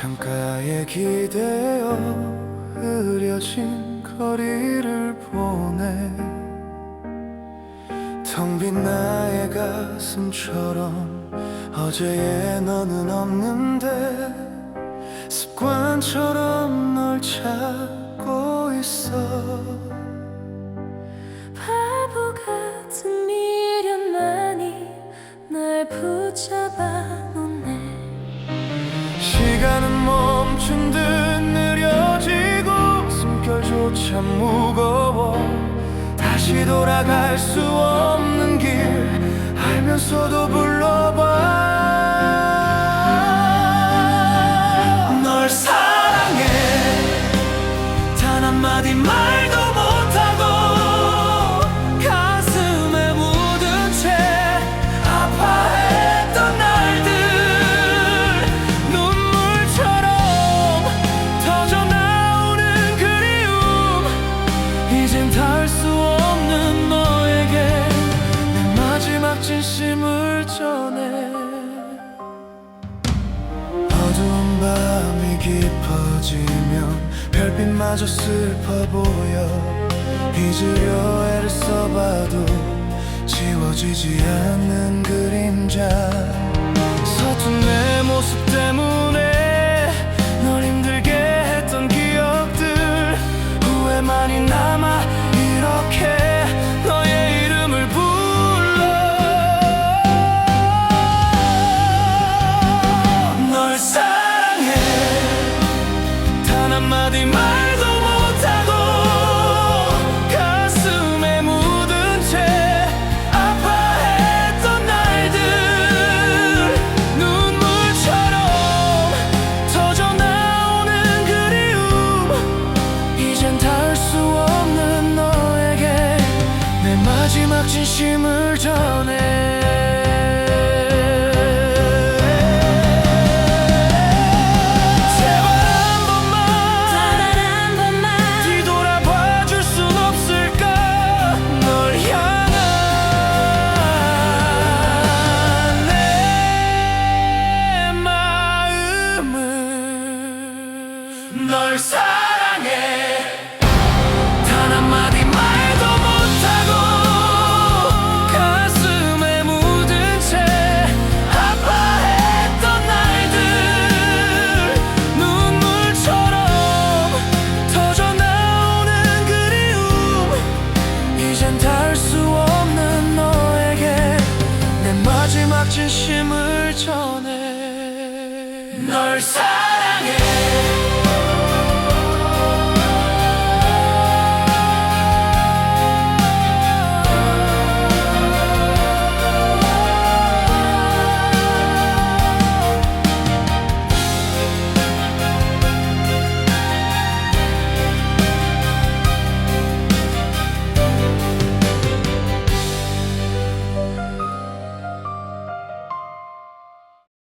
창가에 기대어 흐려진 거리를 보내 텅 빈 나의 가슴처럼 어제의 너는 없는데 습관처럼 널 찾고 있어. 바보 같은 미련만이 날 붙잡아 멈춘 듯 느려지고 숨결조차 무거워. 다시 돌아갈 수 없는 길 알면서도 불러봐 이젠 닿을 수 없는 너에게 내 마지막 진심을 전해. 어두운 밤이 깊어지면 별빛마저 슬퍼 보여. 잊으려 애를 써봐도 지워지지 않는 그림자 막 진심을 전해. 널 사 Nurse.